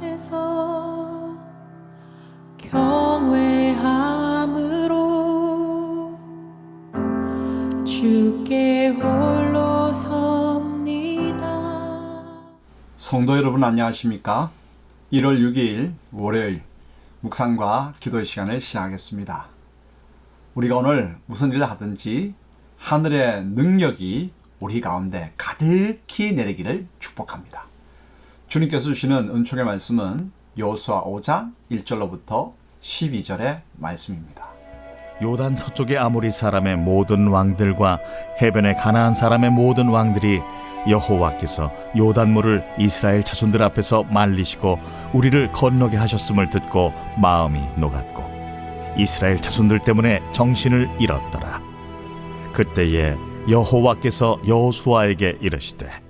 앞에서 경외함으로 주께 홀로 섭니다. 성도 여러분 안녕하십니까? 1월 6일 월요일 묵상과 기도의 시간을 시작하겠습니다. 우리가 오늘 무슨 일을 하든지 하늘의 능력이 우리 가운데 가득히 내리기를 축복합니다. 주님께서 주시는 은총의 말씀은 여호수아 5장 1절로부터 12절의 말씀입니다. 요단 서쪽의 아모리 사람의 모든 왕들과 해변의 가나안 사람의 모든 왕들이 여호와께서 요단물을 이스라엘 자손들 앞에서 말리시고 우리를 건너게 하셨음을 듣고 마음이 녹았고 이스라엘 자손들 때문에 정신을 잃었더라. 그때에 여호와께서 여호수아에게 이르시되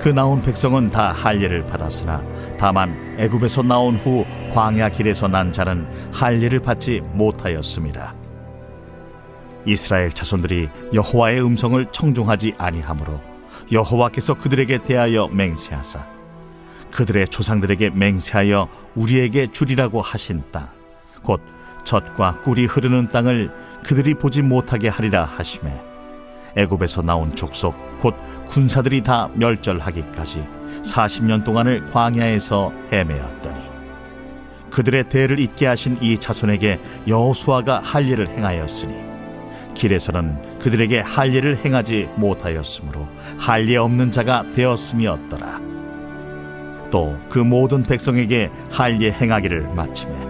그 나온 백성은 다 할례를 받았으나 다만 애굽에서 나온 후 광야 길에서 난 자는 할례를 받지 못하였습니다. 이스라엘 자손들이 여호와의 음성을 청종하지 아니하므로 여호와께서 그들에게 대하여 맹세하사 그들의 조상들에게 맹세하여 우리에게 주리라고 하신 땅 곧 젖과 꿀이 흐르는 땅을 그들이 보지 못하게 하리라 하심에 애굽에서 나온 족속 곧 군사들이 다 멸절하기까지 40년 동안을 광야에서 헤매었더니 그들의 대를 잇게 하신 이 자손에게 여호수아가 할례를 행하였으니 길에서는 그들에게 할례를 행하지 못하였으므로 할례 없는 자가 되었음이었더라. 또 그 모든 백성에게 할례 행하기를 마침에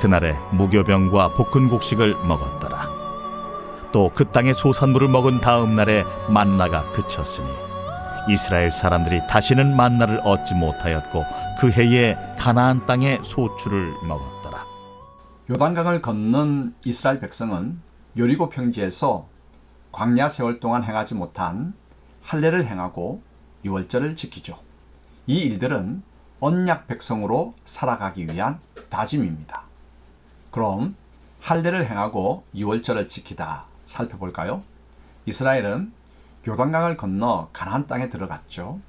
그날에 무교병과 볶은 곡식을 먹었더라. 또 그 땅의 소산물을 먹은 다음 날에 만나가 그쳤으니 이스라엘 사람들이 다시는 만나를 얻지 못하였고 그 해에 가나안 땅의 소출을 먹었더라. 요단강을 건넌 이스라엘 백성은 여리고 평지에서 광야 세월 동안 행하지 못한 할례를 행하고 유월절을 지키죠. 이 일들은 언약 백성으로 살아가기 위한 다짐입니다. 그럼 할례를 행하고 유월절을 지키다 살펴볼까요? 이스라엘은 요단강을 건너 가나안 땅에 들어갔죠.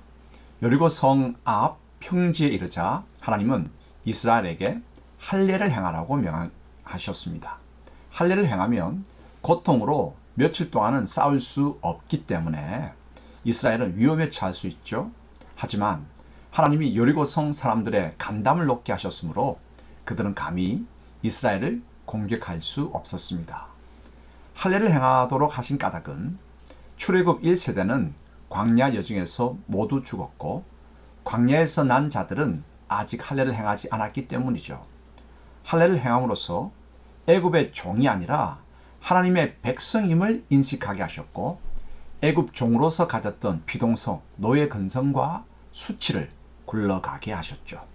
여리고 성 앞 평지에 이르자 하나님은 이스라엘에게 할례를 행하라고 명하셨습니다. 할례를 행하면 고통으로 며칠 동안은 싸울 수 없기 때문에 이스라엘은 위험에 처할 수 있죠. 하지만 하나님이 여리고성 사람들의 간담을 높게 하셨으므로 그들은 감히 이스라엘을 공격할 수 없었습니다. 할례를 행하도록 하신 까닭은 출애굽 1세대는 광야 여정에서 모두 죽었고 광야에서 난 자들은 아직 할례를 행하지 않았기 때문이죠. 할례를 행함으로써 애굽의 종이 아니라 하나님의 백성임을 인식하게 하셨고 애굽 종으로서 가졌던 비동성, 노예 근성과 수치를 굴러가게 하셨죠.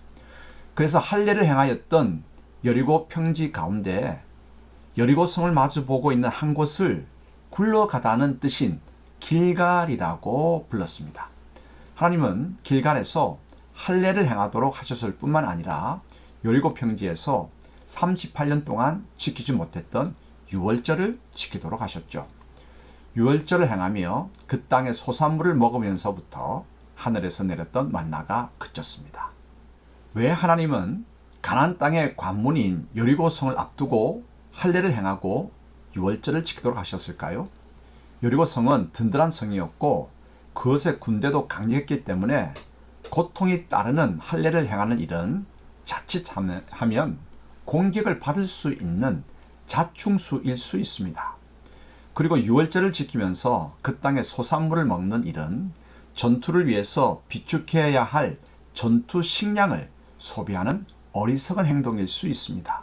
그래서 할례를 행하였던 여리고 평지 가운데 여리고 성을 마주 보고 있는 한 곳을 굴러가다는 뜻인 길갈이라고 불렀습니다. 하나님은 길갈에서 할례를 행하도록 하셨을 뿐만 아니라 여리고 평지에서 38년 동안 지키지 못했던 유월절을 지키도록 하셨죠. 유월절을 행하며 그 땅의 소산물을 먹으면서부터 하늘에서 내렸던 만나가 그쳤습니다. 왜 하나님은 가나안 땅의 관문인 여리고 성을 앞두고 할례를 행하고 유월절을 지키도록 하셨을까요? 여리고 성은 든든한 성이었고 그것의 군대도 강력했기 때문에 고통이 따르는 할례를 행하는 일은 자칫하면 공격을 받을 수 있는 자충수일 수 있습니다. 그리고 유월절을 지키면서 그 땅의 소산물을 먹는 일은 전투를 위해서 비축해야 할 전투 식량을 소비하는 어리석은 행동일 수 있습니다.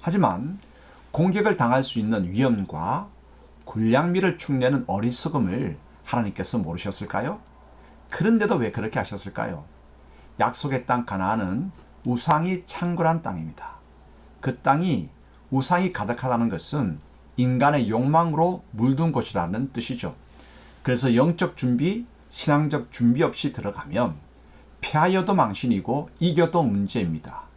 하지만 공격을 당할 수 있는 위험과 군량미를 축내는 어리석음을 하나님께서 모르셨을까요? 그런데도 왜 그렇게 하셨을까요? 약속의 땅 가나안은 우상이 창궐한 땅입니다. 그 땅이 우상이 가득하다는 것은 인간의 욕망으로 물든 곳이라는 뜻이죠. 그래서 영적 준비, 신앙적 준비 없이 들어가면 패하여도 망신이고 이겨도 문제입니다.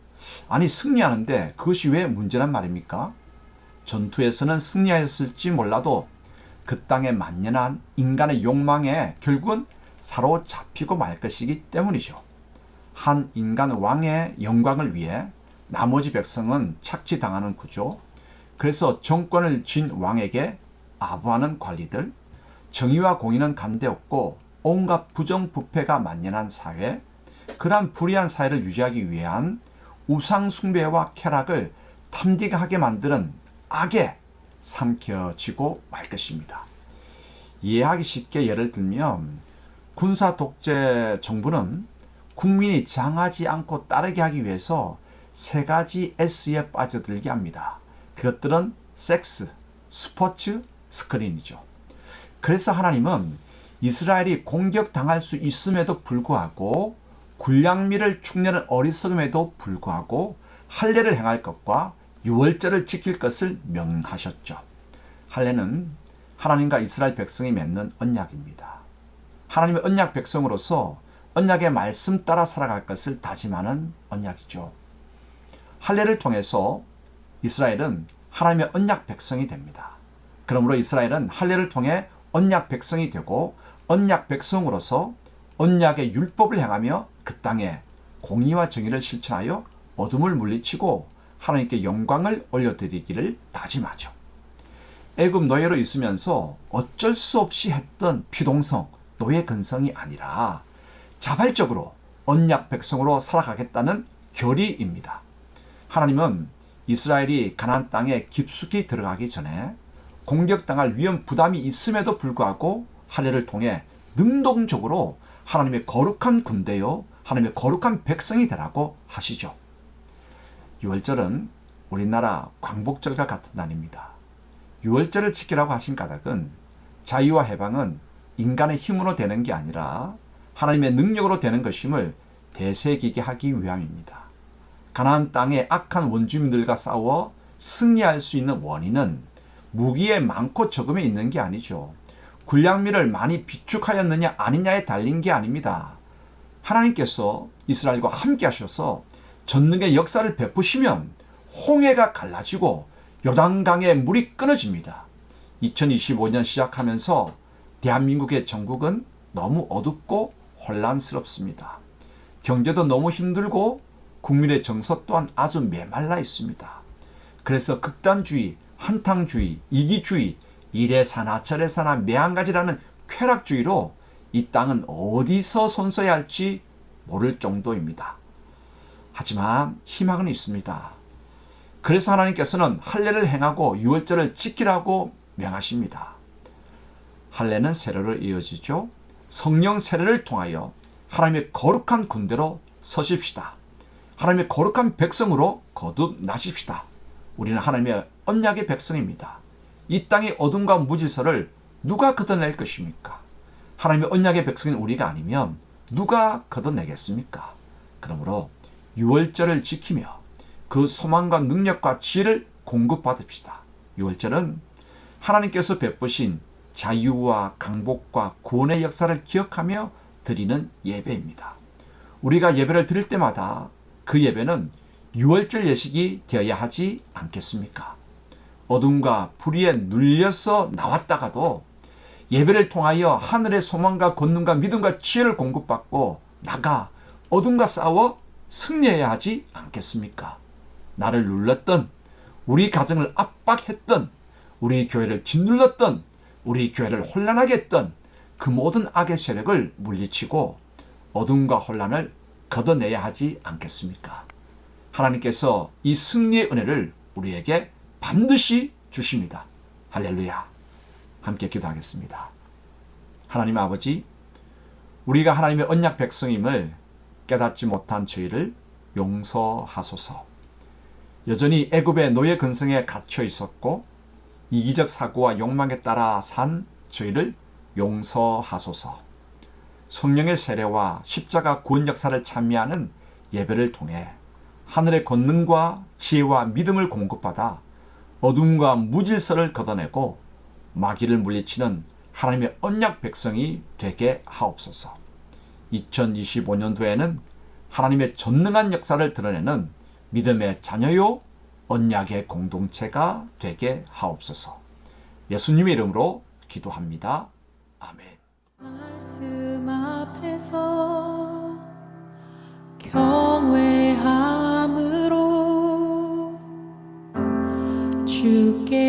아니 승리하는데 그것이 왜 문제란 말입니까? 전투에서는 승리하였을지 몰라도 그 땅에 만연한 인간의 욕망에 결국은 사로잡히고 말 것이기 때문이죠. 한 인간 왕의 영광을 위해 나머지 백성은 착취당하는 구조. 그래서 정권을 쥔 왕에게 아부하는 관리들, 정의와 공의는 간대없고 온갖 부정부패가 만연한 사회, 그러한 불의한 사회를 유지하기 위한 우상 숭배와 쾌락을 탐닉하게 만드는 악에 삼켜지고 말 것입니다. 이해하기 쉽게 예를 들면 군사 독재 정부는 국민이 장하지 않고 따르게 하기 위해서 세 가지 S에 빠져들게 합니다. 그것들은 섹스, 스포츠, 스크린이죠. 그래서 하나님은 이스라엘이 공격당할 수 있음에도 불구하고 군량미를 축내는 어리석음에도 불구하고 할례를 행할 것과 유월절을 지킬 것을 명하셨죠. 할례는 하나님과 이스라엘 백성이 맺는 언약입니다. 하나님의 언약 백성으로서 언약의 말씀 따라 살아갈 것을 다짐하는 언약이죠. 할례를 통해서 이스라엘은 하나님의 언약 백성이 됩니다. 그러므로 이스라엘은 할례를 통해 언약 백성이 되고 언약 백성으로서 언약의 율법을 행하며 그 땅에 공의와 정의를 실천하여 어둠을 물리치고 하나님께 영광을 올려드리기를 다짐하죠. 애굽 노예로 있으면서 어쩔 수 없이 했던 피동성, 노예 근성이 아니라 자발적으로 언약 백성으로 살아가겠다는 결의입니다. 하나님은 이스라엘이 가나안 땅에 깊숙이 들어가기 전에 공격당할 위험 부담이 있음에도 불구하고 할례를 통해 능동적으로 하나님의 거룩한 군대요 하나님의 거룩한 백성이 되라고 하시죠. 6월절은 우리나라 광복절과 같은 날입니다. 6월절을 지키라고 하신 까닭은 자유와 해방은 인간의 힘으로 되는 게 아니라 하나님의 능력으로 되는 것임을 되새기게 하기 위함입니다. 가나안 땅의 악한 원주민들과 싸워 승리할 수 있는 원인은 무기의 많고 적음에 있는 게 아니죠. 군량미를 많이 비축하였느냐 아니냐에 달린 게 아닙니다. 하나님께서 이스라엘과 함께 하셔서 전능의 역사를 베푸시면 홍해가 갈라지고 요단강의 물이 끊어집니다. 2025년 시작하면서 대한민국의 정국은 너무 어둡고 혼란스럽습니다. 경제도 너무 힘들고 국민의 정서 또한 아주 메말라 있습니다. 그래서 극단주의, 한탕주의, 이기주의, 이래 사나 저래 사나 매한가지라는 쾌락주의로 이 땅은 어디서 손써야 할지 모를 정도입니다. 하지만 희망은 있습니다. 그래서 하나님께서는 할례를 행하고 유월절을 지키라고 명하십니다. 할례는 세례로 이어지죠. 성령 세례를 통하여 하나님의 거룩한 군대로 서십시다. 하나님의 거룩한 백성으로 거듭나십시다. 우리는 하나님의 언약의 백성입니다. 이 땅의 어둠과 무질서를 누가 걷어낼 것입니까? 하나님의 언약의 백성인 우리가 아니면 누가 걷어내겠습니까? 그러므로 유월절을 지키며 그 소망과 능력과 지혜를 공급받읍시다. 유월절은 하나님께서 베푸신 자유와 강복과 구원의 역사를 기억하며 드리는 예배입니다. 우리가 예배를 드릴 때마다 그 예배는 유월절 예식이 되어야 하지 않겠습니까? 어둠과 불의에 눌려서 나왔다가도 예배를 통하여 하늘의 소망과 권능과 믿음과 지혜를 공급받고 나가 어둠과 싸워 승리해야 하지 않겠습니까? 나를 눌렀던 우리 가정을 압박했던 우리 교회를 짓눌렀던 우리 교회를 혼란하게 했던 그 모든 악의 세력을 물리치고 어둠과 혼란을 걷어내야 하지 않겠습니까? 하나님께서 이 승리의 은혜를 우리에게 반드시 주십니다. 할렐루야. 함께 기도하겠습니다. 하나님 아버지, 우리가 하나님의 언약 백성임을 깨닫지 못한 저희를 용서하소서. 여전히 애굽의 노예 근성에 갇혀 있었고 이기적 사고와 욕망에 따라 산 저희를 용서하소서. 성령의 세례와 십자가 구원 역사를 참여하는 예배를 통해 하늘의 권능과 지혜와 믿음을 공급받아 어둠과 무질서를 걷어내고 마귀를 물리치는 하나님의 언약 백성이 되게 하옵소서. 2025년도에는 하나님의 전능한 역사를 드러내는 믿음의 자녀요 언약의 공동체가 되게 하옵소서. 예수님의 이름으로 기도합니다. 아멘. 말씀 앞에서 경외함으로 주께